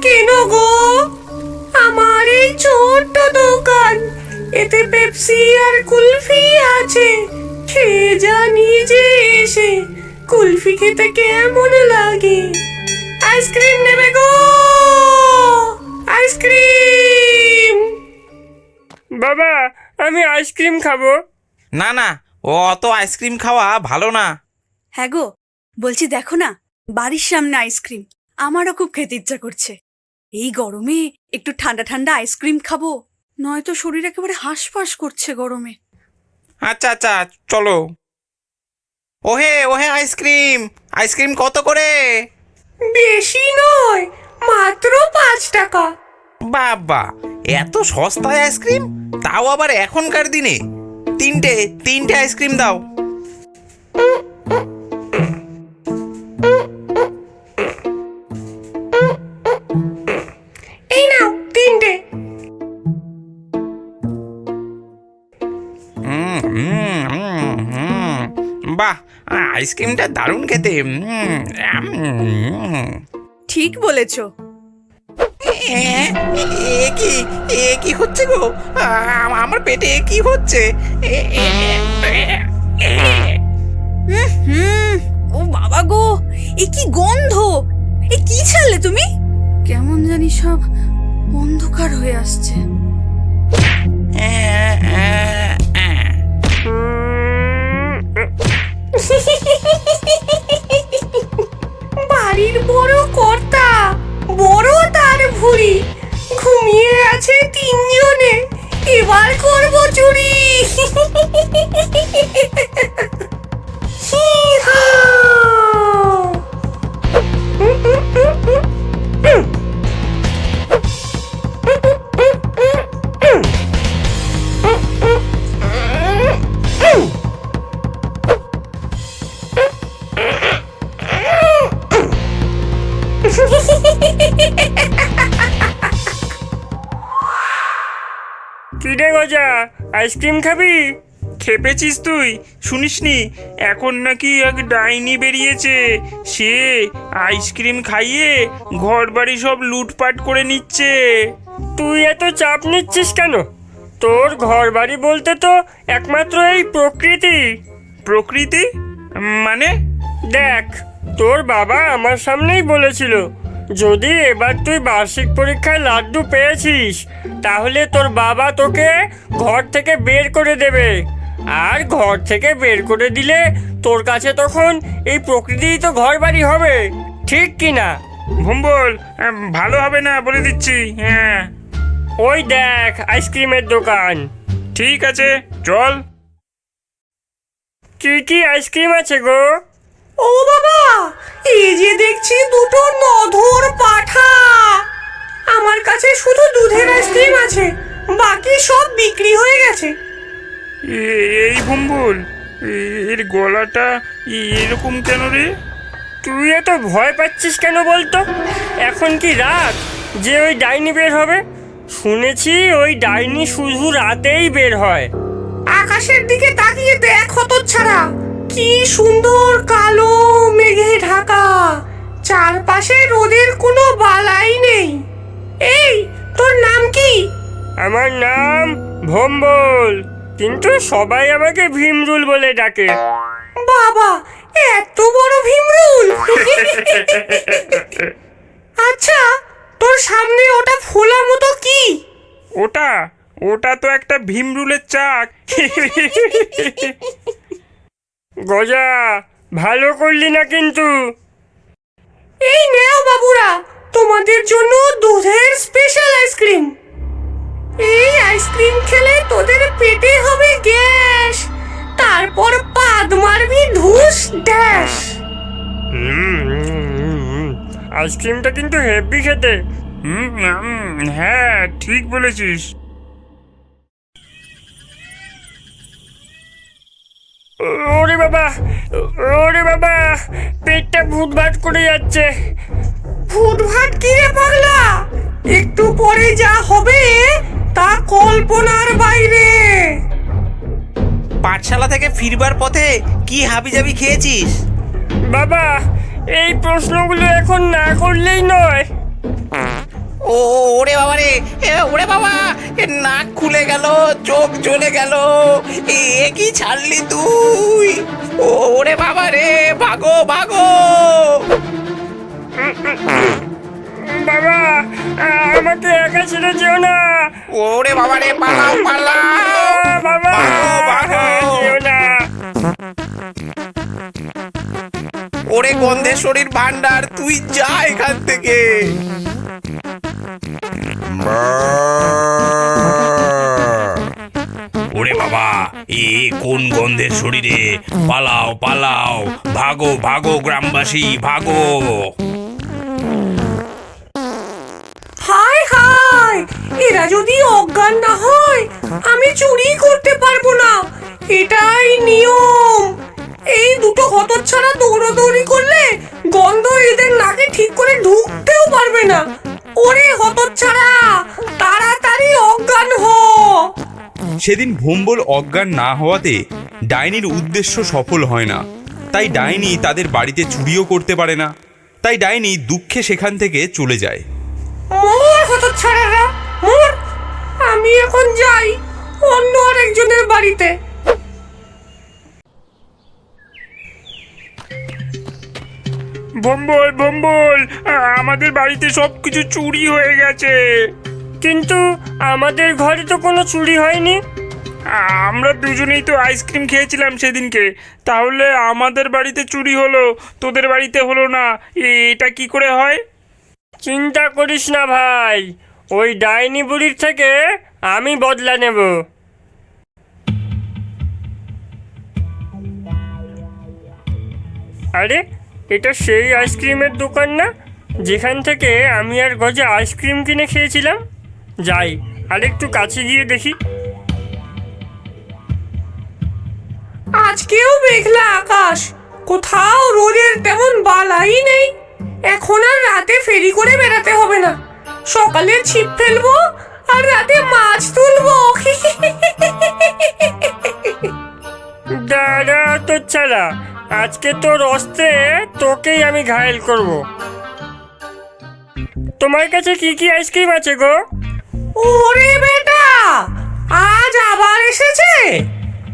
কেন গো? আমার এই ছোট্ট দোকান এতে পেপসি আর কুলফি আছে। খেয়ে যা নিজে এসে কুলফি খেতে কেমন লাগে। আইসক্রিম নেবে গো? আইসক্রিম! বাবা আমি আইসক্রিম খাব। না না ও অত আইসক্রিম খাওয়া ভালো না। হ্যাঁ গো বলছি দেখো না বাড়ির সামনে আইসক্রিম আমারও খুব খেতে ইচ্ছা করছে। এই গরমে একটু ঠান্ডা ঠান্ডা আইসক্রিম খাব। নয়তো শরীর একেবারে হাঁসফাঁস করছে গরমে। আচ্ছা আচ্ছা চলো। ওহে ওহে আইসক্রিম আইসক্রিম কত করে? বেশি নয় মাত্র পাঁচ টাকা। বাবা এত সস্তায় আইসক্রিম তাও আবার এখনকার দিনে। তিনটে তিনটে আইসক্রিম দাও। আইসক্রিমটা দারুণ খেতে। ঠিক বলেছ। এ এ কি এ কি হচ্ছে গো? আমার পেটে কি হচ্ছে? ও বাবা গো এ কি গন্ধ? এ কি ছাড়লে তুমি? কেমন জানি সব অন্ধকার হয়ে আসছে। কি আইসক্রিম খাবি? খেপেছিস তুই। শুনিসনি, এখন নাকি এক ডাইনি বেরিয়েছে। সে আইসক্রিম খাইয়ে ঘর বাড়ি সব লুটপাট করে নিচ্ছে। তুই এত চাপ নিচ্ছিস কেন? তোর ঘর বাড়ি বলতে তো একমাত্র এই প্রকৃতি। প্রকৃতি? মানে? দেখ, তোর বাবা আমার সামনেই বলেছিল যদি এবার তুই বার্ষিক পরীক্ষায় লাড্ডু পেয়েছিস তাহলে তোর বাবা তোকে ঘর থেকে বের করে দেবে। আর ঘর থেকে বের করে দিলে তোর কাছে তখন এই প্রকৃতিই তো ঘর বাড়ি হবে। ঠিক কি না? ভুম্বল ভালো হবে না বলে দিচ্ছি হ্যাঁ। ওই দেখ আইসক্রিমের দোকান। ঠিক আছে চল। কি কি আইসক্রিম আছে গো? ও বাবা এই যে দেখছি দুটো নধর পাঠা। আমার কাছে শুধু দুধের আইসক্রিম আছে বাকি সব বিক্রি হয়ে গেছে। এই ভুম্বল এর গলাটা এরকম কেন রে? তুই এত ভয় পাচ্ছিস কেন বলতো? এখন কি রাত? যে ওই ডাইনি বের হবে? শুনেছি ওই ডাইনি শুধু রাতেই বের হয়। আকাশের দিকে তাকিয়ে দেখ ছাড়া কি সুন্দর কালো মেঘে ঢাকা। চারপাশে রোদের কোনো বালাই নেই। এই তোর নাম কি? আমার নাম ভম্বল কিন্তু সবাই আমাকে ভীমরুল বলে ডাকে। বাবা এত বড় ভীমরুল! আচ্ছা তোর সামনে ওটা ফোলা মতো কি? ওটা ওটা তো একটা ভীমরুলের চাক। গজা ভালো করলি না কিন্তু। এই নেও বাবুরা তোমাদের জন্য দুধের স্পেশাল আইসক্রিম। এই আইসক্রিম খেলে তোদের পেটে হবে গ্যাস তারপর পাদ মারবি ধুস ড্যাশ। আইসক্রিমটা কিন্তু হেভি খেতে। হুম, হ্যাঁ ঠিক বলেছিস। ওরে বাবা ওরে বাবা পেটটা ভুট ভাট করে যাচ্ছে। ফুটভাট কি রে পাগলা? একটু পরে যা হবে তা কল্পনার বাইরে। পাঠশালা থেকে ফিরবার পথে কি হাবি হাবিজাবি খেয়েছিস? বাবা এই প্রশ্নগুলো এখন না করলেই নয়। ও ওরে বাবা রে ওরে বাবা নাক খুলে গেল চোখ জ্বলে গেল এ কি ছাড়লি তুই? ও ওরে বাবা রে ভাগো ভাগো। বাবা আমাকে একা ছেড়ে যেও না। ওরে বাবা রে পালাও পালাও। বাবা। যেও না। ওরে গন্ধেশ্বরীর ভান্ডার তুই যা এখান থেকে। ওরে বাবা, এ কোন গন্ধের শরীরে? পালাও পালাও, ভাগো ভাগো গ্রামবাসী, ভাগো। হায় হায়, এরা যদি অজ্ঞান না হয়, আমি চুরি করতে পারব না। এটাই নিয়ম। এই দুটো হতচ্ছাড়া দৌড়াদৌড়ি করলে গন্ধ এদের নাকে ঠিক করে ঢুকতেও পারবে না। ওরে হতচ্ছাড়া তাড়াতাড়ি অজ্ঞান হ। সেদিন ভোম্বল অজ্ঞান না হওয়াতে ডাইনির উদ্দেশ্য সফল হয় না। তাই ডাইনি তাদের বাড়িতে চুরিও করতে পারে না। তাই ডাইনি দুঃখে সেখান থেকে চলে যায়। মোর হতচ্ছাড়ারা মোর। আমি এখন যাই অন্য আরেকজনের বাড়িতে। বম্বল বম্বল আমাদের বাড়িতে সব কিছু চুরি হয়ে গেছে। কিন্তু আমাদের ঘরে তো কোনো চুরি হয়নি। আমরা দুজনেই তো আইসক্রিম খেয়েছিলাম সেদিনকে। তাহলে আমাদের বাড়িতে চুরি হলো, তোদের বাড়িতে হলো না এটা কি করে হয়? চিন্তা করিস না ভাই, ওই ডাইনি বুড়ির থেকে আমি বদলা নেব। আরে এটা সেই আইসক্রিমের দোকান না? যেখান থেকে আমি আর গজে আইসক্রিম কিনে খেয়েছিলাম? যাই আর একটু কাছে গিয়ে দেখি। আজকেও মেঘলা আকাশ। কোথাও রোদের তেমন বালাই নেই। এখন আর রাতে ফেরি করে বেড়াতে হবে না। সকালে ছিপ ফেলব আর রাতে মাছ তুলবো। দাদা তো ছাড়া আজকে তোর অস্তে তোকেই আমি ঘায়েল করব। তোমার কাছে কি কি আইসক্রিম আছে গো? ওরে বেটা আজ আবার এসেছে।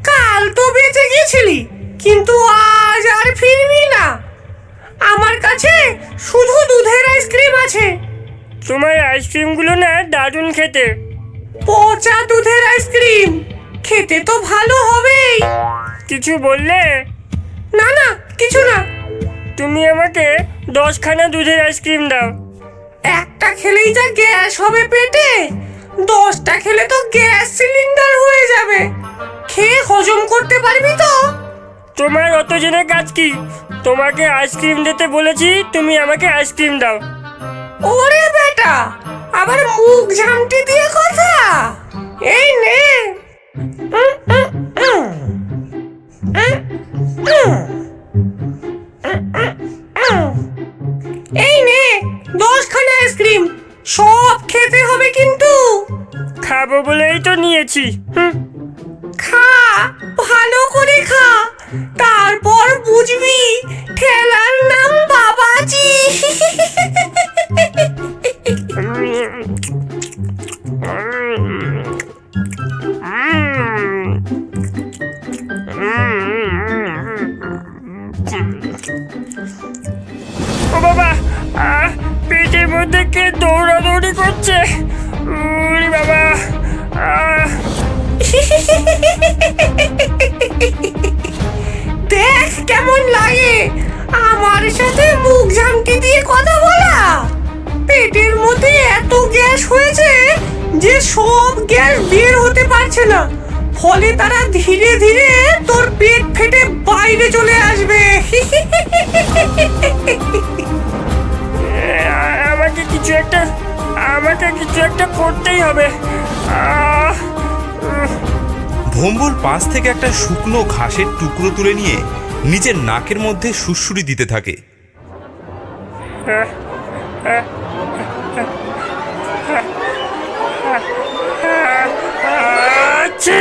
কাল তো বেঁচে গেছিলি কিন্তু আজ আর ফিরবি না। আমার কাছে শুধু দুধের আইসক্রিম আছে। তোমার আইসক্রিমগুলো না দারুণ খেতে। পচা দুধের আইসক্রিম খেতে তো ভালো হবেই। কিছু বললে? না না, কিছু না। তুমি আমাকে দশখানা দুধের আইসক্রিম দাও। একটা খেলেই যা গ্যাস হবে পেটে। দশটা খেলে তো গ্যাস সিলিন্ডার হয়ে যাবে। খেয়ে হজম করতে পারবি তো? তোমার অত জেনে কাজ কি? তোমাকে আইসক্রিম দিতে বলেছি, তুমি আমাকে আইসক্রিম দাও। ওরে বেটা, আবার মুখ ঝামটি দিয়ে কথা? এই নে। খা ভালো করে খা। তারপর বুঝবি ঠেলার নাম বাবাজি। ও বাবা আহ, পেটের মধ্যে কে দৌড়াদৌড়ি করছে? বাবা আহ, দেখ কেমন লাগে। আমার সাথে মুখ ঝামটি দিয়ে কথা বলা। পেটের মধ্যে এত গ্যাস হয়েছে যে সব গ্যাস বের হতে পারছে না। ফলে তারা ধীরে ধীরে তোর পেট ফেটে বাইরে চলে আসবে। আমাকে কিছু একটা আমাকে কিছু একটা করতেই হবে। ভোম্বল পাশ থেকে একটা শুকনো ঘাসের টুকরো তুলে নিয়ে নিজের নাকের মধ্যে সুড়সুড়ি দিতে থাকে আচ্ছি!